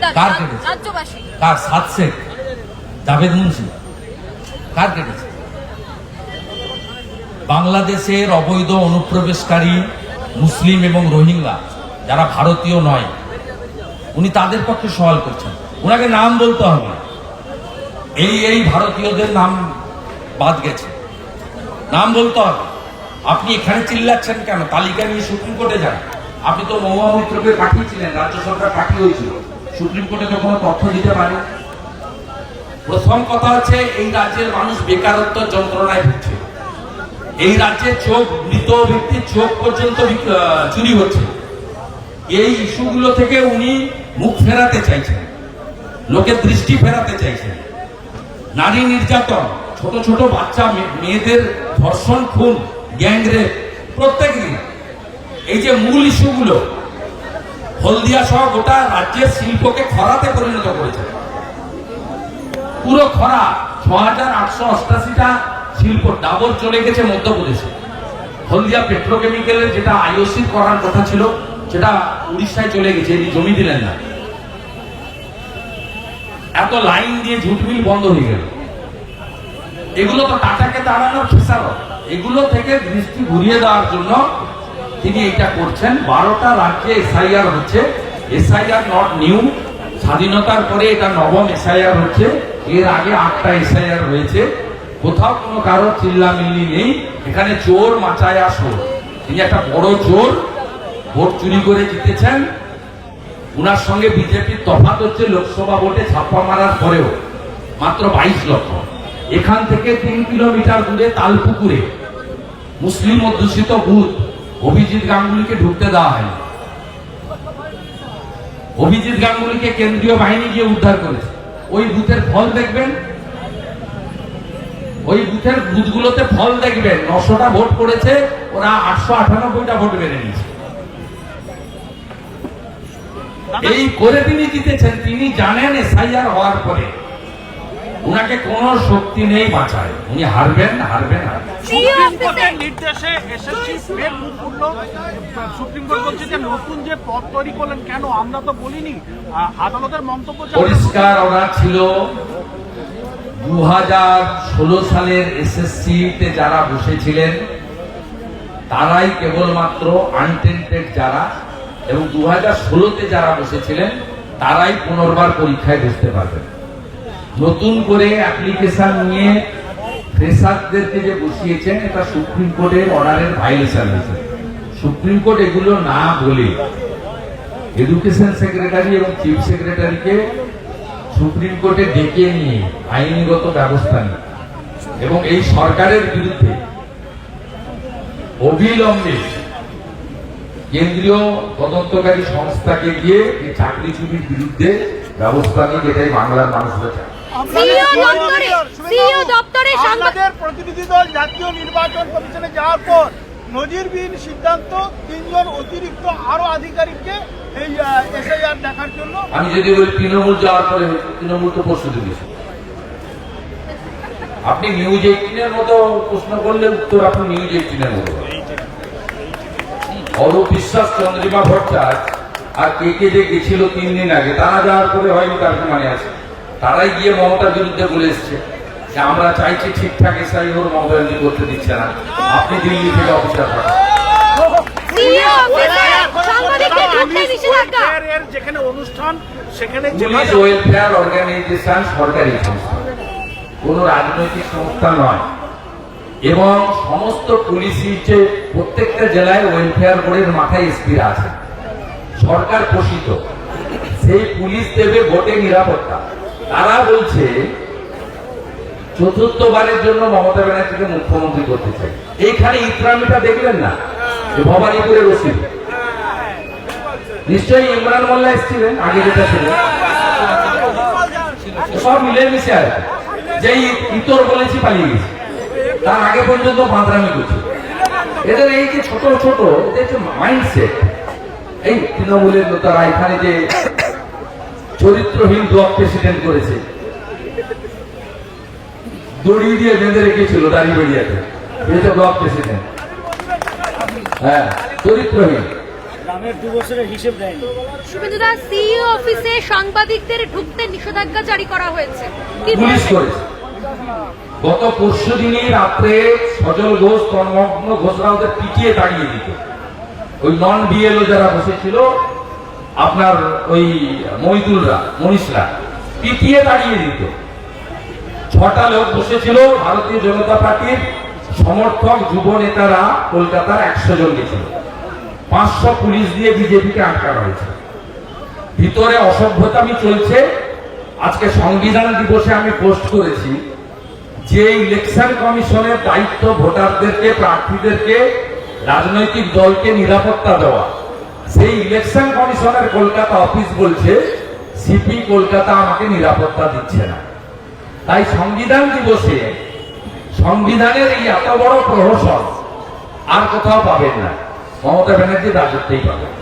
কার কেটেছে? কার সাত শেখ? জাভেদ মুন্সি কার কেটেছে? বাংলাদেশের অবৈধ অনুপ্রবেশকারী মুসলিম এবং রোহিঙ্গা যারা ভারতীয় নয় উনি তাদের পক্ষে সওয়াল করছেন। ওনাকে নাম বলতে হবে। এই এই ভারতীয়দের নাম বাদ গেছে। নাম বলতে হবে। আপনি এখানে চিল্লাচ্ছেন কেন? তালিকা নিয়ে সুপ্রিম কোর্টে যান। আপনি তো মহুয়া মৈত্রকে পাঠিয়েছিলেন রাজ্য সরকার পাঠিয়েছিল সুপ্রিম কোর্টে কোনো তথ্য দিতে পারে, প্রথম কথা হচ্ছে এই রাজ্যের মানুষ বেকারত্ব যন্ত্রণায় ভুগছে। এই রাজ্যে চোখ, মৃত ব্যক্তির চোখ পর্যন্ত চুরি হচ্ছে। এই ইস্যুগুলো থেকে উনি মুখ ফেরাতে চাইছেন লোকের দৃষ্টি ফেরাতে চাইছেন। নারী নির্যাতন, ছোট ছোট বাচ্চা মেয়েদের ধর্ষণ, খুন গ্যাংরেপ প্রত্যেক দিন। এই যে মূল ইস্যুগুলো হলদিয়া সহ গোটা রাজ্যের শিল্পকে খরাতে পরিণত করেছে। পুরো খরা ছ হাজার আটশো অষ্টাশিটা শিল্প ডাবর চলে গেছে মধ্যপ্রদেশে। হলদিয়া পেট্রোকেমিক্যালের যেটা আইওসি করার কথা ছিল সেটা উড়িষ্যায় চলে গেছে, এটি জমি দিলেন না। এত লাইন দিয়ে ঝুটমিল বন্ধ হয়ে গেল। এগুলো তো টাটাকে দাঁড়ানোর খেসারত। এগুলো থেকে দৃষ্টি ঘুরিয়ে দেওয়ার জন্য তিনি এটা করছেন। বারোটা রাজ্যে এসআইআর হচ্ছে। এসআইআর নট নিউ স্বাধীনতার পরে এটা নবম এসআইআর হচ্ছে। এর আগে আটটা এসআইআর হয়েছে। কোথাও কোনো কারও চিল্লামিল্লি নেই। এখানে চোর, মাচায়া, চোর। তিনি একটা বড় চোর। ভোট চুরি করে জিতেছেন। উনার সঙ্গে বিজেপির তফাৎ হচ্ছে লোকসভা ভোটে ছাপ্পা মারার পরেও। মাত্র বাইশ লক্ষ। এখান থেকে তিন কিলোমিটার দূরে তালপুকুরে। মুসলিম অধ্যুষিত বুথ। অভিজিৎ গাঙ্গুলিকে ঢুকতে দেওয়া হয়নি। অভিজিৎ গাঙ্গুলিকে কেন্দ্রীয় বাহিনী গিয়ে উদ্ধার করেছে। ওই বুথের ফল দেখবেন? ওই বুথের বুথগুলোতে ফল দেখবেন। নশোটা ভোট পড়েছে, ওরা আটশো আটানব্বইটা ভোট বেড়ে নিয়েছে। এই করে তিনি জিতেছেন, তিনি জানেন এসআইআর হওয়ার পরে। উনাকে কোন শক্তি নেই বাঁচায়। উনি হারবেন হারবেন হারবেন। নির্দেশে এসএসসি ফের মুখ খুলল সুপ্রিম কোর্ট বলছে যে নতুন যে পদ তৈরি করলেন কেন আমরা তো বলিনি? আদালতের মন্তব্য পরিষ্কার ওরা ছিল। দু সালের এসএসসি তে যারা বসেছিলেন তারাই কেবলমাত্র আনটেন্টেড যারা এবং দু হাজার ষোলোতে যারা বসেছিলেন তারাই পুনর্বার পরীক্ষায় বসতে পারবেন। নতুন করে অ্যাপ্লিকেশন নিয়ে ফ্রেশারদেরকে যে বসিয়েছেন, এটা সুপ্রিম কোর্টের অর্ডারের ভাইলেশন হয়েছে। সুপ্রিম কোর্ট এগুলো না বলে এডুকেশন সেক্রেটারি এবং চিফ সেক্রেটারিকে সুপ্রিম কোর্টে ডেকে নিয়ে আইনগত ব্যবস্থা নিয়ে এবং এই সরকারের বিরুদ্ধে অবিলম্বে কেন্দ্রীয় তদন্তকারী সংস্থাকে গিয়ে এই চাকরি চুরির বিরুদ্ধে ব্যবস্থা নিয়ে এটাই বাংলার মানুষরা চায়। সিইও দপ্তরে সিইও দপ্তরে আমাদের প্রতিনিধি দল জাতীয় নির্বাচন কমিশনে যাওয়ার পর নজিরবিহীন সিদ্ধান্ত তিনজন অতিরিক্ত আরও আধিকারিককে এই এসআইআর দেখার জন্য আমি যদি বলি তৃণমূল যাওয়ার পরে তৃণমূল তো প্রস্তুতি দিয়েছে আপনি নিউজ এইটিনের মতো প্রশ্ন করলে উত্তর আপনি নিউজ এইটিনের মতো। অরূপ বিশ্বাস চন্দ্রিমা ভট্টাচার্য আর কে কে যে গেছিল তিন দিন আগে তারা যাওয়ার পরে হয়নি তার মানে আছে তারাই গিয়ে মমতার বিরুদ্ধে বলে এসছে যে আমরা চাইছি ঠিকঠাক এসআই ওর মমতা ব্যানার্জি করতে দিচ্ছে না। আপনি দিল্লি থেকে অফিসার পাঠান যেখানে অনুষ্ঠান সেখানে পুলিশ ওয়েলফেয়ার অর্গানাইজেশন সরকারি সংস্থা। কোন রাজনৈতিক সংস্থা নয়। এবং সমস্ত পুলিশই যে প্রত্যেকটা জেলায় ওয়েলফেয়ার বোর্ডের মাথায় এসপিরা আছে। সরকার পোষিত। সেই পুলিশ দেবে ভোটে নিরাপত্তা। তারা বলছে, চতুর্থবারের জন্য মমতা ব্যানার্জিকে মুখ্যমন্ত্রী করতে চাই। এইখানে ইকরামিটা দেখলেন না? যে ভবানীপুরের রসিদ নিশ্চয়ই ইমরান মোল্লা এসেছিলেন, আগে যেটা ছিল। সব মিলেমিশে আর। যেই ইতর বলেছি পালিয়ে গেছি। তার আগে পর্যন্ত বাঁধরামি করছে। এদের এই যে ছোট ছোট, এদের যে মাইন্ডসেট এই তৃণমূলের নেতারা এখানে যে চরিত্রহীন ব্লক প্রেসিডেন্ট করেছে। দড়ি দিয়ে বেঁধে রেখেছিল দাড়ি বেরিয়াতে এটা ব্লক প্রেসিডেন্ট। হ্যাঁ চরিত্রহীন। অফিসে সাংবাদিকদের ঢুকতে নিষেধাজ্ঞা জারি করা হয়েছে। পুলিশ করেছে। গত পরশু দিনই রাত্রে সজল ঘোষ তন্মগ্ন ঘোষরা ওদের পিটিয়ে তাড়িয়ে দিত। ওই নন বিএলও যারা বসেছিল আপনার ওই মহিদুলরা, মনীষরা, পিটিয়ে দাঁড়িয়ে দিত। ছটা লোক বসেছিল, ভারতীয় জনতা পার্টির সমর্থক যুব নেতারা কলকাতার একশো জন গেছিল। পাঁচশো পুলিশ দিয়ে বিজেপিকে আটকানো হয়েছে। ভিতরে অসভ্যতামি চলছে। আজকে সংবিধান দিবসে আমি পোস্ট করেছি যে ইলেকশন কমিশনের দায়িত্ব ভোটারদেরকে, প্রার্থীদেরকে রাজনৈতিক দলকে নিরাপত্তা দেওয়া। সেই ইলেকশন কমিশনের কলকাতা অফিস বলছে সিপি কলকাতা আমাকে নিরাপত্তা দিচ্ছে না। তাই সংবিধান দিবসে, সংবিধানের এই এত বড় প্রহসন আর কোথাও পাবেন না। মমতা ব্যানার্জি রাজত্বেই পাবেন।